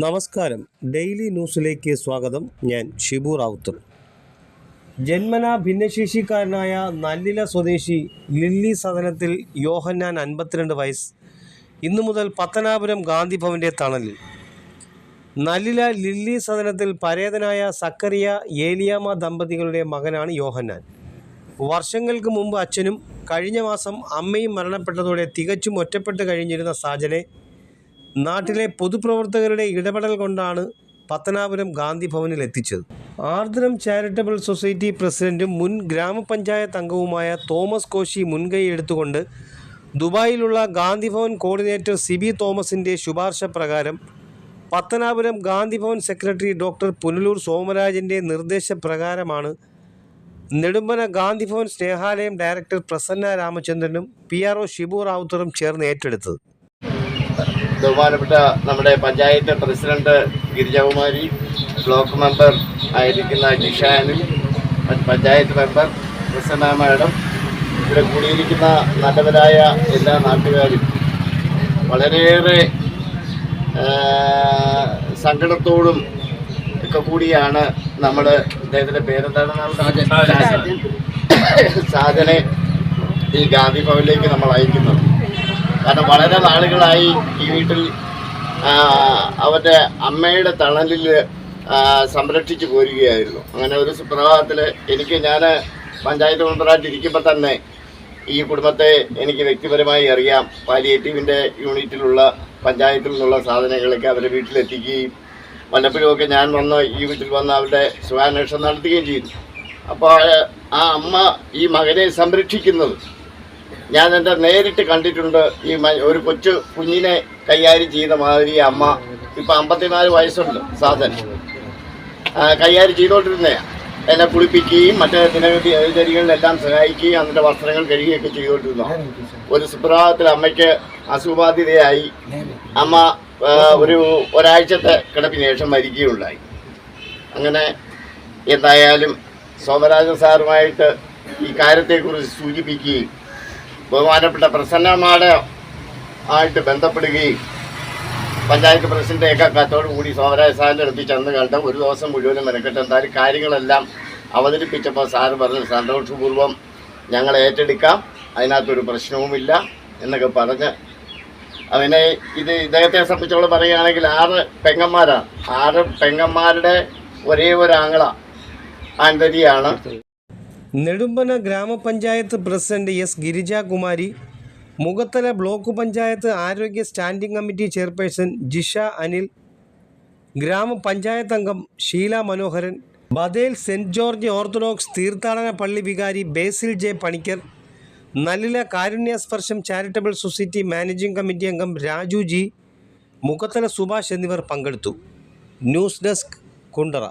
നമസ്കാരം. ഡെയിലി ന്യൂസിലേക്ക് സ്വാഗതം. ഞാൻ ഷിബു റാവുത്തർ. ജന്മന ഭിന്നശേഷിക്കാരനായ നല്ലില സ്വദേശി ലില്ലി സദനത്തിൽ യോഹന്നാൻ അൻപത്തിരണ്ട് വയസ്സ്. ഇന്നു മുതൽ പത്തനാപുരം ഗാന്ധി ഭവന്റെ തണലിൽ. നല്ലില ലില്ലി സദനത്തിൽ പരേതനായ സക്കറിയ ഏലിയാമ ദമ്പതികളുടെ മകനാണ് യോഹന്നാൻ. വർഷങ്ങൾക്ക് മുമ്പ് അച്ഛനും കഴിഞ്ഞ മാസം അമ്മയും മരണപ്പെട്ടതോടെ തികച്ചും ഒറ്റപ്പെട്ട് കഴിഞ്ഞിരുന്ന സാജനെ നാട്ടിലെ പൊതുപ്രവർത്തകരുടെ ഇടപെടൽ കൊണ്ടാണ് പത്തനാപുരം ഗാന്ധി ഭവനിൽ എത്തിച്ചത്. ആർദ്രം ചാരിറ്റബിൾ സൊസൈറ്റി പ്രസിഡന്റും മുൻ ഗ്രാമപഞ്ചായത്ത് അംഗവുമായ തോമസ് കോശി മുൻകൈ എടുത്തുകൊണ്ട് ദുബായിലുള്ള ഗാന്ധി ഭവൻ കോർഡിനേറ്റർ സിബി തോമസിന്റെ ശുപാർശ പ്രകാരം പത്തനാപുരം ഗാന്ധി ഭവൻ സെക്രട്ടറി ഡോക്ടർ പുനലൂർ സോമരാജിന്റെ നിർദ്ദേശപ്രകാരമാണ് നെടുമ്പന ഗാന്ധി ഭവൻ സ്നേഹാലയം ഡയറക്ടർ പ്രസന്ന രാമചന്ദ്രനും പി ആർ ഒ ഷിബു റാവുത്തറും ചേർന്ന് ഏറ്റെടുത്തത്. ബഹുമാനപ്പെട്ട നമ്മുടെ panchayat president Girijakumari block member ആയിരിക്കുന്ന ജിഷാനും മറ്റ് പഞ്ചായത്ത് മെമ്പർ പ്രസന്ന മാഡം ഇവിടെ കൂടിയിരിക്കുന്ന നല്ലവരായ എല്ലാ നാട്ടുകാരും വളരെയേറെ സങ്കടത്തോടും ഒക്കെ കൂടിയാണ് നമ്മൾ അദ്ദേഹത്തിന്റെ പേരെന്താണ് സാധനെ ഈ ഗാന്ധി ഭവനിലേക്ക് നമ്മൾ അയക്കുന്നത്. കാരണം വളരെ നാളുകളായി ഈ വീട്ടിൽ അവന്റെ അമ്മയുടെ തണലിൽ സംരക്ഷിച്ചു പോരുകയായിരുന്നു. അങ്ങനെ ഒരു സുപ്രഭാതത്തിൽ എനിക്ക് ഞാൻ പഞ്ചായത്ത് മെമ്പറായിട്ട് ഇരിക്കുമ്പോൾ തന്നെ ഈ കുടുംബത്തെ എനിക്ക് വ്യക്തിപരമായി അറിയാം. പാലിയേറ്റീവിന്റെ യൂണിറ്റിലുള്ള പഞ്ചായത്തിൽ നിന്നുള്ള സാധനങ്ങളൊക്കെ അവരുടെ വീട്ടിലെത്തിക്കുകയും വല്ലപ്പോഴുമൊക്കെ ഞാൻ വന്ന് ഈ വീട്ടിൽ വന്ന് അവരുടെ സുഖാന്വേഷണം നടത്തുകയും ചെയ്തു. അപ്പോൾ ആ അമ്മ ഈ മകനെ സംരക്ഷിക്കുന്നത് ഞാൻ എന്റെ നേരിട്ട് കണ്ടിട്ടുണ്ട് ഈ ഒരു കൊച്ചു കുഞ്ഞിനെ കൈകാര്യം ചെയ്യുന്ന മാതിരി അമ്മ. ഇപ്പം അമ്പത്തിനാല് വയസ്സുണ്ട് സാധൻ. കൈകാര്യം ചെയ്തുകൊണ്ടിരുന്നതാണ് എന്നെ കുളിപ്പിക്കുകയും മറ്റേ ദിനചര്യകളിലെല്ലാം സഹായിക്കുകയും അതിന്റെ വസ്ത്രങ്ങൾ കഴുകുകയൊക്കെ ചെയ്തുകൊണ്ടിരുന്നു ഒരു സുപ്രഭാതത്തിൽ അമ്മയ്ക്ക് അസുഖബാധിതയായി. അമ്മ ഒരു ഒരാഴ്ചത്തെ കിടപ്പിന് ശേഷം മരിക്കുകയുണ്ടായി. അങ്ങനെ എന്തായാലും സോമരാജൻ സാറുമായിട്ട് ഈ കാര്യത്തെക്കുറിച്ച് സൂചിപ്പിക്കുകയും ബഹുമാനപ്പെട്ട പ്രസന്നമാട് ആയിട്ട് ബന്ധപ്പെടുകയും പഞ്ചായത്ത് പ്രസിഡന്റെയൊക്കെ കത്തോട് കൂടി സോമരാജ സാറിന്റെ അടുത്ത് ചെന്ന് കണ്ട് ഒരു ദിവസം മുഴുവനും മെനക്കെട്ട് എന്തായാലും കാര്യങ്ങളെല്ലാം അവതരിപ്പിച്ചപ്പോൾ സാറ് പറഞ്ഞു സന്തോഷപൂർവം ഞങ്ങൾ ഏറ്റെടുക്കാം. അതിനകത്തൊരു പ്രശ്നവുമില്ല എന്നൊക്കെ പറഞ്ഞ് അതിനെ ഇത് ഇദ്ദേഹത്തെ സംബന്ധിച്ചോളം പറയുകയാണെങ്കിൽ ആറ് പെങ്ങന്മാരാണ്. ആറ് പെങ്ങന്മാരുടെ ഒരേ ഒരു ആങ്ങള ആന്തരിയാണ് നെടുമ്പന ഗ്രാമപഞ്ചായത്ത് president S Girijakumari Mukhathala block panchayat ആരോഗ്യ standing committee chairperson Jisha Anil ഗ്രാമപഞ്ചായത്ത് അംഗം Sheela Manoharan Bethel Saint George orthodox തീർത്ഥാടന പള്ളി വികാരി Basil J Panicker Nallila കാരുണ്യസ്പർശം charitable society managing committee അംഗം രാജു ജി മുഖത്തല സുഭാഷ് എന്നിവർ പങ്കെടുത്തു. News desk Kundara.